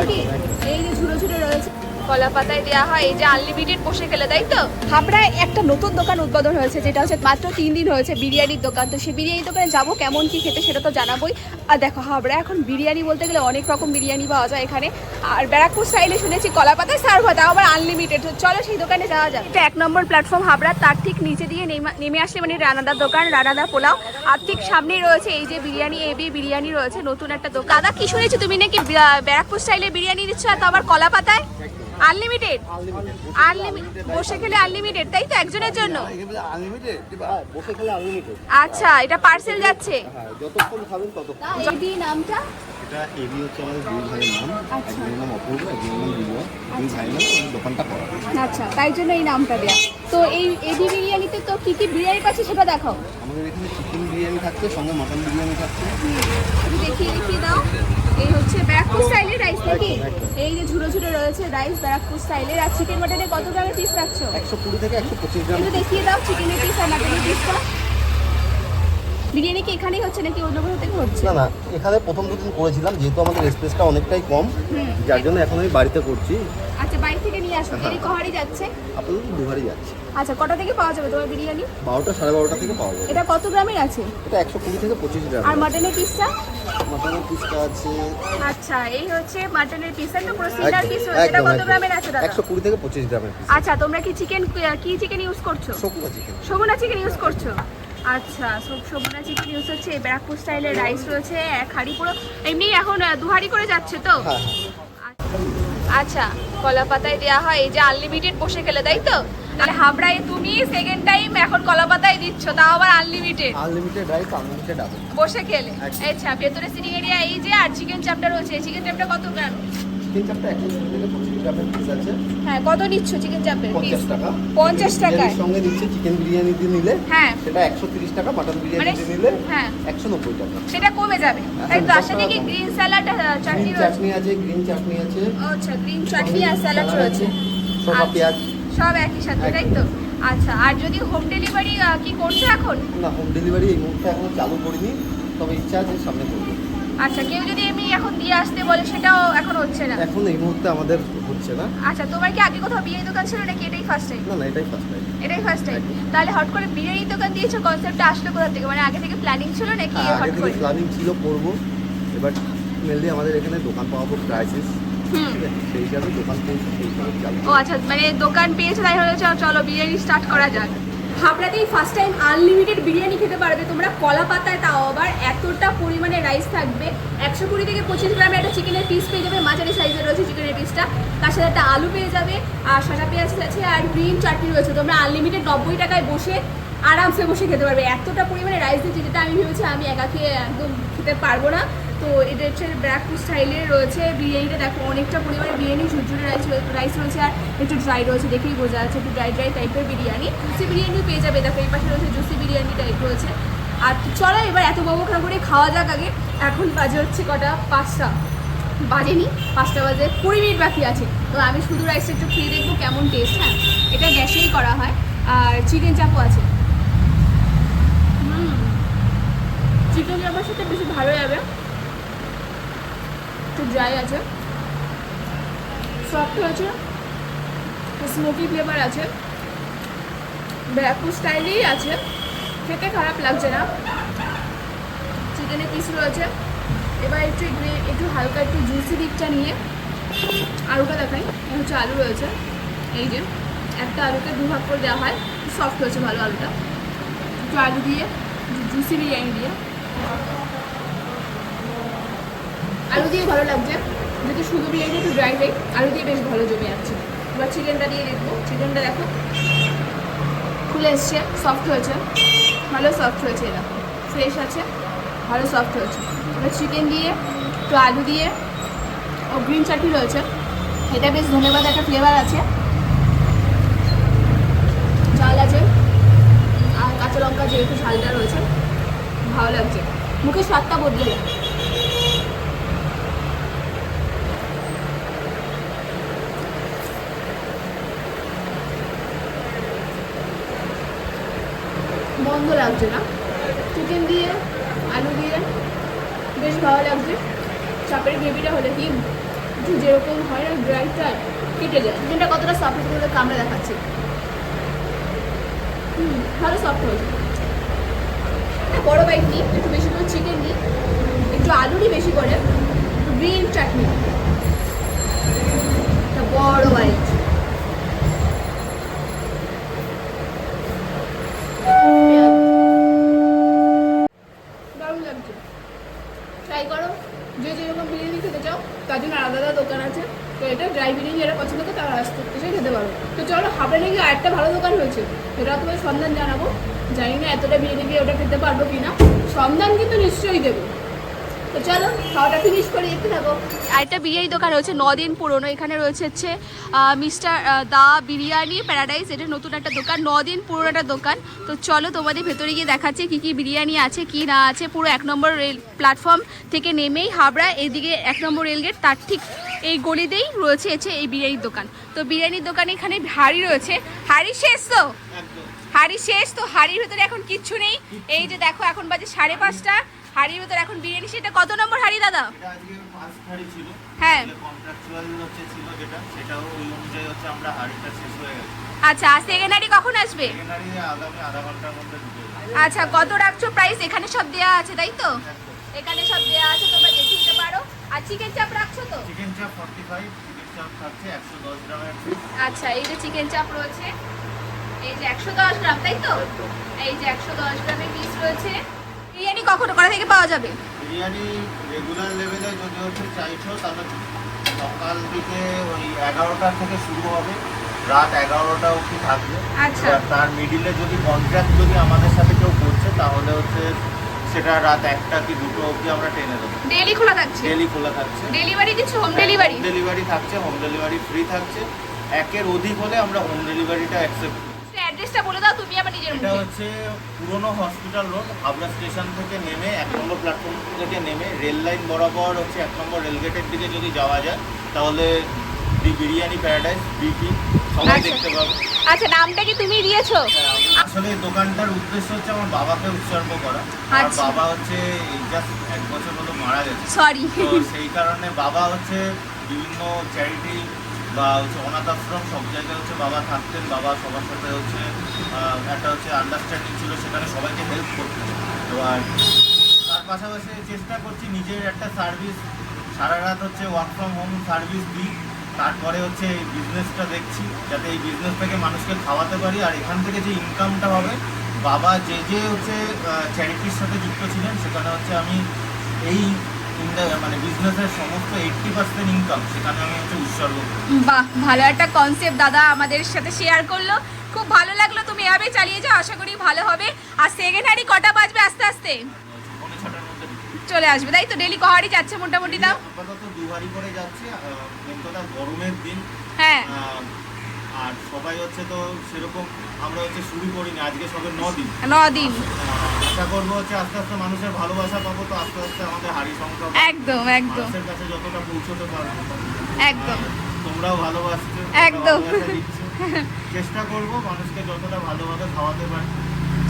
নাকি এই যে ঝুড়ো ঝুড়ো রয়েছে কলা পাতায় দেওয়া হয় এই যে আনলিমিটেড বসে খেলে তাই তো? হাবড়ায় একটা নতুন দোকান উদ্বোধন হয়েছে যেটা হচ্ছে মাত্র তিন দিন হয়েছে বিরিয়ানির দোকান। তো সেই বিরিয়ানির দোকানে যাব কেমন কি খেতে সেটা তো জানাবোই। আর দেখো হাবড়া এখন বিরিয়ানি বলতে গেলে অনেক রকম বিরিয়ানি পাওয়া যায় এখানে। আর ব্যারাকপুর স্টাইলে শুনেছি কলা পাতায় সার্ভ হয় তাও আবার আনলিমিটেড চলো সেই দোকানে যাওয়া যাক। এটা এক নম্বর প্ল্যাটফর্ম হাবড়া তার ঠিক নিচে দিয়ে নেমা- নেমে আসলে মানে রানাদার দোকান রানাদা পোলাও। আর ঠিক সামনেই রয়েছে এই যে বিরিয়ানি এবি বিরিয়ানি রয়েছে নতুন একটা দোকান। দাদা কি শুনেছি তুমি নাকি ব্যারাকপুর স্টাইলে বিরিয়ানি দিচ্ছ আর তো আবার কলা পাতায় আনলিমিটেড আনলিমিটেড বসে খেলে আনলিমিটেড তাই তো একজনের জন্য? আনলিমিটেড বসে খেলে আনলিমিটেড আচ্ছা এটা পার্সেল যাচ্ছে। হ্যাঁ যতক্ষণ খাবেন ততক্ষণ এবি নামটা? এটা এবি হচ্ছে আমাদের দুই ভাইয়ের নাম। আচ্ছা। একজনের নাম অপূর্ব একজনের নাম বিজয় দুই ভাই নাম এই দোকানটা করা। আচ্ছা তাই জন্য এই নামটা দেয়া। তো এই এবি বিরিয়ানিতে তো কি কি বিরিয়ানি পাচ্ছি সেটা দেখাও। আমাদের এখানে চিকেন বিরিয়ানি থাকছে সঙ্গে মটন বিরিয়ানি থাকছে। একটু দেখিয়ে দেখিয়ে দাও এই হচ্ছে ব্যারাকপুর স্টাইলের রাইস নাকি এই যে ঝুড়ো ঝুড়ো রয়েছে রাইস ব্যারাকপুর স্টাইলের আর চিকেন মাটনে কত গ্রামের পিস রাখছো? একশো কুড়ি থেকে একশো পঁচিশ গ্রাম। একটু দেখিয়ে দাও চিকেনের পিস আর মাটনের পিসটা বিরিয়ানি কি এখানেই হচ্ছে নাকি অন্য কোথাও থেকে হচ্ছে? না না এখানে প্রথম দুদিন করেছিলাম যেহেতু আমাদের স্পেসটা অনেকটাই কম। যার জন্য এখন আমি বাড়িতে করছি। বাইরে থেকে নিয়ে আসো। হ্যাঁ। কহারি যাচ্ছে। আপাতত দুবারই যাচ্ছে। আচ্ছা কটা থেকে পাওয়া যাবে তোমার বিরিয়ানি? বারোটা সাড়ে বারোটা থেকে পাওয়া যাবে। এটা কত গ্রামের আছে? এটা একশো কুড়ি থেকে পঁচিশ গ্রাম। আর মাটনের পিসটা? মটনের পিসটা আছে আচ্ছা এই হচ্ছে মাটনের পিস। পুরো সিলার পিস এটা কত গ্রামের আছে দাদা? থেকে গ্রামের পিস। আচ্ছা তোমরা কি চিকেন কি চিকেন ইউজ করছ? শকুয়া চিকেন ইউজ করছ? আচ্ছা সব সবুনা চিকেন ইউজ হচ্ছে। ব্যারাকপুর স্টাইলের রাইস রয়েছে এক হাঁড়ি। পুরো এমনি এখন আহ, দু হাঁড়ি করে যাচ্ছে তো? হ্যাঁ। আচ্ছা কলা পাতায় দেওয়া হয় এই যে আনলিমিটেড বসে খেলে তাই তো? আর হাবড়ায় তুমি সেকেন্ড টাইম এখন কলা পাতায় দিচ্ছ তাও আবার আনলিমিটেড আনলিমিটেড রাইস আনলিমিটেড বসে খেলে। আচ্ছা ভেতরে সিটিং এরিয়া এই যে আর চিকেন চাপটা রয়েছে চিকেন চাপটা কত গ্রাম? চিকেন চাপটা একশো কুড়ি থেকে পঁচিশ পিস আছে। হ্যাঁ কত নিচ্ছ চিকেন চাপের পিস টাকা। পঞ্চাশ টাকায়? এর সঙ্গে দিচ্ছে চিকেন বিরিয়ানি দিয়ে নিলে হ্যাঁ। সেটা একশো তিরিশ টাকা মাটন বিরিয়ানি মানে দিয়ে নিলে হ্যাঁ। টাকা। সেটা কমে যাবে। তাই সাথে কি গ্রিন স্যালাড চাটনি রয়েছে? চাটনি আছে গ্রিন চাটনি আছে। আচ্ছা গ্রিন চাটনি আর স্যালাড রয়েছে। শসা আচ্ছা, পেঁয়াজ। সব একই সাথে তাই তো? আচ্ছা আর যদি হোম ডেলিভারি কি করছ এখন? না হোম ডেলিভারি এই মুহূর্তে এখনও চালু করিনি তবে ইচ্ছা আছে সামনে করব। আচ্ছা কেউ যদি এমনি এখন দিয়ে আসতে বলে সেটাও এখন হচ্ছে না? এখন এই মুহূর্তে আমাদের হচ্ছে না? আচ্ছা তোমার কি আগে কোথাও বিরিয়ানি দোকান ছিল নাকি এটাই ফার্স্ট টাইম না না এটাই ফার্স্ট টাইম এটাই ফার্স্ট টাইম তাহলে হট করে বিরিয়ানি দোকান দিয়েছ কনসেপ্টটা আসলো কোথা থেকে? মানে আগে থেকে প্ল্যানিং ছিল নাকি আগে হট থেকে করে? প্ল্যানিং ছিল করব। এবার মেনলি আমাদের এখানে দোকান পাওয়া খুব ক্রাইসিস হুম। সেই হিসাবে দোকান পেয়েছি সেই হিসাবে ও আচ্ছা মানে দোকান পেয়েছে তাই হলো চলো, চলো বিরিয়ানি স্টার্ট করা যাক। হাবড়াতেই ফার্স্ট টাইম আনলিমিটেড বিরিয়ানি খেতে পারবে? তোমরা কলা পাতায় তাও আবার এতটা পরিমাণে রাইস থাকবে। একশো কুড়ি থেকে পঁচিশ গ্রামের একটা চিকেনের পিস পেয়ে যাবে। মাঝারি সাইজের রয়েছে চিকেনের পিসটা তার সাথে একটা আলু পেয়ে যাবে, আর সাদা পেঁয়াজ আছে, আর গ্রিন চাটনি রয়েছে। তোমরা আনলিমিটেড নব্বই টাকায় বসে আরামসে বসে খেতে পারবে। এতটা পরিমাণে রাইস দিচ্ছে যেটা আমি ভেবেছি আমি একা খেয়ে একদম খেতে পারব না। তো এটা হচ্ছে ব্র্যাকপুর স্টাইলের রয়েছে বিরিয়ানিটা। দেখো, অনেকটা পরিমাণে বিরিয়ানি, ঝুরঝুরে রাইস রাইস রয়েছে, আর একটু ড্রাই রয়েছে দেখেই বোঝা যাচ্ছে। একটু ড্রাই ড্রাই টাইপের বিরিয়ানি। জুসি বিরিয়ানিও পেয়ে যাবে। দেখো, এই পাশে রয়েছে জুসি বিরিয়ানি টাইপ রয়েছে। আর চলো এবার এত খাওয়া করে খাওয়া যাক আগে। এখন বাজে হচ্ছে কটা? পাঁচটা। বাজেনি, পাঁচটা বাজে। কুড়ি মিনিট বাকি আছে। তো আমি শুধু রাইসটা একটু খেয়ে দেখব কেমন টেস্ট হ্যাঁ? এটা গ্যাসেই করা হয়। আর চিকেন চাপও আছে। চিকেন চাপের সাথে বেশি ভালো যাবে। একটু ড্রাই আছে। সফট আছে। স্মোকি ফ্লেভার আছে। ব্যারাকপুর স্টাইলেই আছে। খেতে খারাপ লাগছে না। চিকেনের পিস রয়েছে। এবার একটু একটু হালকা একটু জুসি দিকটা নিয়ে আলুটা দেখাই। হচ্ছে আলু রয়েছে। এই যে, একটা আলুকে দু ভাগ করে দেওয়া হয়। সফট হয়েছে ভালো আলুটা। একটু আলু দিয়ে জুসি বিরিয়ানি দিয়ে। আলু দিয়ে ভালো লাগছে। যদি শুধু বিরিয়ানি একটু ড্রাই দেয় আলু দিয়ে বেশ ভালো জমে যাচ্ছে। এবার চিকেনটা দিয়ে দেখব। চিকেনটা দেখো, খুলে এসছে সফট হয়েছে। ভালো সফট হয়েছে এটা ফ্রেশ আছে, ভালো সফট হয়েছে। এবার চিকেন দিয়ে একটু আলু দিয়ে, ও গ্রিন চাটনি রয়েছে। এটা বেশ ধন্যবাদ, একটা ফ্লেভার আছে। চাল আছে, আর কাঁচা লঙ্কা যেহেতু ঝালটা রয়েছে, ভালো লাগছে। মুখে স্বাদটা বদলে যায়। বন্ধ লাগছে না। চিকেন দিয়ে, আলু দিয়ে বেশ ভালো লাগছে। চাপের গ্রেভিটা হলে কি যেরকম হয় না ড্রাইটা কেটে যায়। চিকেনটা কতটা সফট বলে কামড়ে দেখাচ্ছি। হুম, ভালো সফট হয়েছে। বড় বাইট নিই, একটু বেশি করে চিকেন নিই, একটু আলু নিই বেশি করে গ্রিন চাটনি বড় বাইট তার জন্য আলাদা আলাদা দোকান আছে। তো এটা ড্রাই বিরিয়ানি যারা পছন্দ করে তারা আসতে এসে খেতে পারো তো চলো, হাবড়ে নাকি আরেকটা ভালো দোকান হয়েছে। সেটা তোমার সন্ধান জানাব। জানি না এতটা বিরিয়ানি দিয়ে ওটা খেতে পারব কি না সন্ধান কিন্তু নিশ্চয়ই দেবো। তো চলো খাওয়াটা ফিনিশ করে দেখতে থাকো। আরেকটা বিরিয়ানি দোকান রয়েছে দিন পুরনো। এখানে রয়েছে হচ্ছে মিস্টার দা বিরিয়ানি প্যারাডাইস। এটা নতুন একটা দোকান দিন পুরনো একটা দোকান। তো চলো তোমাদের ভেতরে গিয়ে দেখাচ্ছে কি কি বিরিয়ানি আছে কি না আছে। পুরো এক নম্বর রেল প্ল্যাটফর্ম থেকে নেমেই হাবড়া এদিকে এক নম্বর রেলগেট তার ঠিক এই গলিতেই রয়েছে হচ্ছে এই বিরিয়ানির দোকান। তো বিরিয়ানির দোকানে এখানে হাড়ি রয়েছে। হাড়ি শেষ তো? হাড়ি শেষ তো? হাড়ির ভেতরে এখন কিচ্ছু নেই। এই যে দেখো এখন বাজে সাড়ে পাঁচটা। হাড়ির ভেতরে এখন বিরিয়ানি সেটা কত নম্বর হাড়ি দাদা? হ্যাঁ। আচ্ছা আর সেকেন্ড হাড়ি কখন আসবে। আচ্ছা কত রাখছো প্রাইস এখানে সব দেয়া আছে তাই তো? এখানে সব দেয়া আছে তোমরা দেখে নিতে পারো। আর চিকেন চাপ রাখছো তো? চিকেন চাপ ফর্টি ফাইভ চিকেন চাপ থাকছে একশো দশ গ্রামের আচ্ছা এই যে চিকেন চাপ রয়েছে এই যে একশো দশ গ্রাম তাই তো? এই যে একশো দশ গ্রামের পিস রয়েছে। বিরিয়ানি কখন করা থেকে পাওয়া যাবে? বিরিয়ানি রেগুলার লেভেলে যদি হচ্ছে চাইছো তাহলে সকাল দিকে ওই এগারোটা থেকে শুরু হবে। রাত এগারোটা অবধি থাকবে। আচ্ছা। তার মিডিলে যদি কন্ট্রাক্ট যদি আমাদের সাথে কেউ করছে তাহলে হচ্ছে সেটা রাত একটা কি দুটো অবধি আমরা টেনে দেবো ডেলি খোলা থাকছে? ডেলি খোলা থাকছে। ডেলিভারি কিছু হোম ডেলিভারি ডেলিভারি থাকছে হোম ডেলিভারি ফ্রি থাকছে। একের অধিক হলে আমরা হোম ডেলিভারিটা অ্যাকসেপ্ট অ্যাড্রেসটা বলে দাও তুমি আমার নিজের এটা মুখে। হচ্ছে পুরনো হসপিটাল রোড হাবড়া স্টেশন থেকে নেমে এক নম্বর প্ল্যাটফর্ম থেকে নেমে রেল লাইন বরাবর হচ্ছে এক নম্বর রেলগেটের দিকে যদি যাওয়া যায় তাহলে দি বিরিয়ানি প্যারাডাইস বিপি সবাই আচ্ছা। দেখতে পাবে। আচ্ছা নামটা কি তুমি দিয়েছ? হ্যাঁ, আমি- আসলে এই দোকানটার উদ্দেশ্য হচ্ছে আমার বাবাকে উৎসর্গ করা। আর আচ্ছা। বাবা হচ্ছে জাস্ট এক বছর হলো মারা গেছে। সরি তো সেই কারণে বাবা হচ্ছে বিভিন্ন চ্যারিটি বা হচ্ছে অনাথ আশ্রম, সব জায়গায় হচ্ছে বাবা থাকতেন, বাবা সবার সাথে হচ্ছে একটা হচ্ছে আন্ডারস্ট্যান্ডিং ছিল, সেখানে সবাইকে হেল্প করতেন। এবার তার পাশাপাশি চেষ্টা করছি নিজের একটা সার্ভিস সারা রাত হচ্ছে ওয়ার্ক ফ্রম হোম সার্ভিস দিই। তারপরে হচ্ছে এই বিজনেসটা দেখছি, যাতে এই বিজনেসটাকে মানুষকে খাওয়াতে পারি। আর এখান থেকে যে ইনকামটা হবে, বাবা যে যে হচ্ছে চ্যারিটির সাথে যুক্ত ছিলেন, সেখানে হচ্ছে আমি এই মানে বিজনেসের সমস্ত এইটটি পার্সেন্ট ইনকাম সেখানে আমি হচ্ছে উৎসর্গ বাহ ভালো একটা কনসেপ্ট দাদা আমাদের সাথে শেয়ার করল। খুব ভালো লাগল তুমি এভাবে চালিয়ে যাও আশা করি ভালো হবে। আর সেকেন্ড হ্যান্ডই কটা বাজবে আস্তে আস্তে? চলে আসবে তাই তো? ডেলি কহারি যাচ্ছে মোটামুটি দাও আপাতত দুবারই করে যাচ্ছে গরমের দিন। হ্যাঁ। আর সবাই হচ্ছে তো সেরকম আমরা হচ্ছে শুরু করিনি আজকে সবে ন দিন। ন দিন। আহ, আশা করব হচ্ছে আস্তে আস্তে মানুষের ভালোবাসা পাবো তো আস্তে আস্তে আমাদের হাড়ি সংখ্যা একদম একদম। মানুষের কাছে যতটা পৌঁছতে পারব। একদম। তোমরাও ভালোবাসছো একদম। চেষ্টা করব মানুষকে যতটা ভালোভাবে খাওয়াতে পারি।